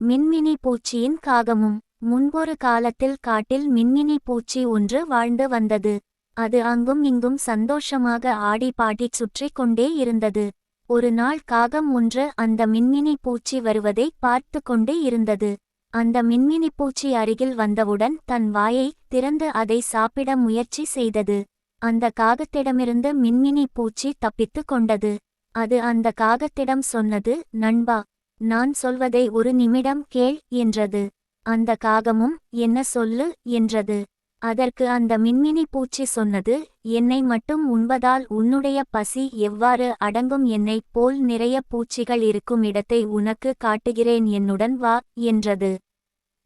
மின்மினி பூச்சியின் காகமும் முன்பொரு காலத்தில் காட்டில் மின்மினி பூச்சி ஒன்று வாழ்ந்து வந்தது. அது அங்கும் இங்கும் சந்தோஷமாக ஆடி பாடி சுற்றிக் கொண்டே இருந்தது. ஒரு நாள் காகம் ஒன்று அந்த மின்மினி பூச்சி வருவதை பார்த்து கொண்டே இருந்தது. அந்த மின்மினி பூச்சி அருகில் வந்தவுடன் தன் வாயை திறந்து அதை சாப்பிட முயற்சி செய்தது. அந்த காகத்திடமிருந்து மின்மினி பூச்சி தப்பித்துக் கொண்டது. அது அந்த காகத்திடம் சொன்னது நண்பா நான் சொல்வதை ஒரு நிமிடம் கேள் என்றது. அந்த காகமும் என்ன சொல்லு என்றது. அதற்கு அந்த மின்மினி பூச்சி சொன்னது என்னை மட்டும் உண்பதால் உன்னுடைய பசி எவ்வாறு அடங்கும் என்னைப் போல் நிறைய பூச்சிகள் இருக்கும் இடத்தை உனக்கு காட்டுகிறேன் என்னுடன் வா என்றது.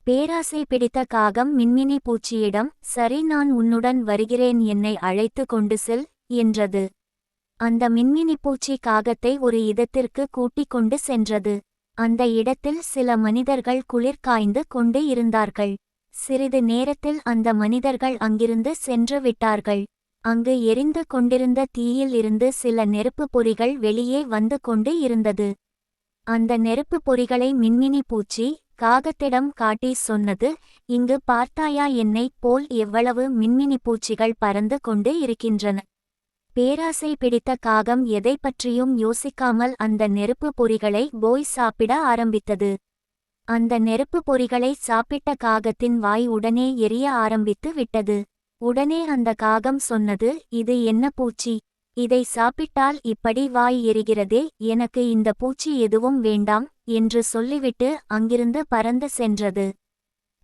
பேராசை பிடித்த காகம் மின்மினி பூச்சியிடம் சரி நான் உன்னுடன் வருகிறேன் என்னை அழைத்து கொண்டு செல் என்றது. அந்த மின்மினி பூச்சி காகத்தை ஒரு இதத்திற்கு கூட்டிக் கொண்டு சென்றது. அந்த இடத்தில் சில மனிதர்கள் குளிர் காய்ந்து கொண்டு இருந்தார்கள். சிறிது நேரத்தில் அந்த மனிதர்கள் அங்கிருந்து சென்று விட்டார்கள். அங்கு எரிந்து கொண்டிருந்த தீயில் இருந்து சில நெருப்பு பொறிகள் வெளியே வந்து கொண்டு இருந்தது. அந்த நெருப்பு பொறிகளை மின்மினி பூச்சி காகத்திடம் காட்டி சொன்னது இங்கு பார்த்தாயா என்னைப் போல் எவ்வளவு மின்மினி பூச்சிகள் பறந்து கொண்டு இருக்கின்றன. பேராசை பிடித்த காகம் எதை பற்றியும் யோசிக்காமல் அந்த நெருப்பு பொறிகளை போய் சாப்பிட ஆரம்பித்தது. அந்த நெருப்பு பொறிகளை சாப்பிட்ட காகத்தின் வாய் உடனே எரிய ஆரம்பித்து விட்டது. உடனே அந்த காகம் சொன்னது இது என்ன பூச்சி? இதை சாப்பிட்டால் இப்படி வாய் எரிகிறதே? எனக்கு இந்த பூச்சி எதுவும் வேண்டாம் என்று சொல்லிவிட்டு அங்கிருந்து பறந்து சென்றது.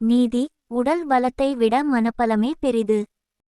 நீதி உடல் பலத்தை விட மனப்பலமே பெரிது.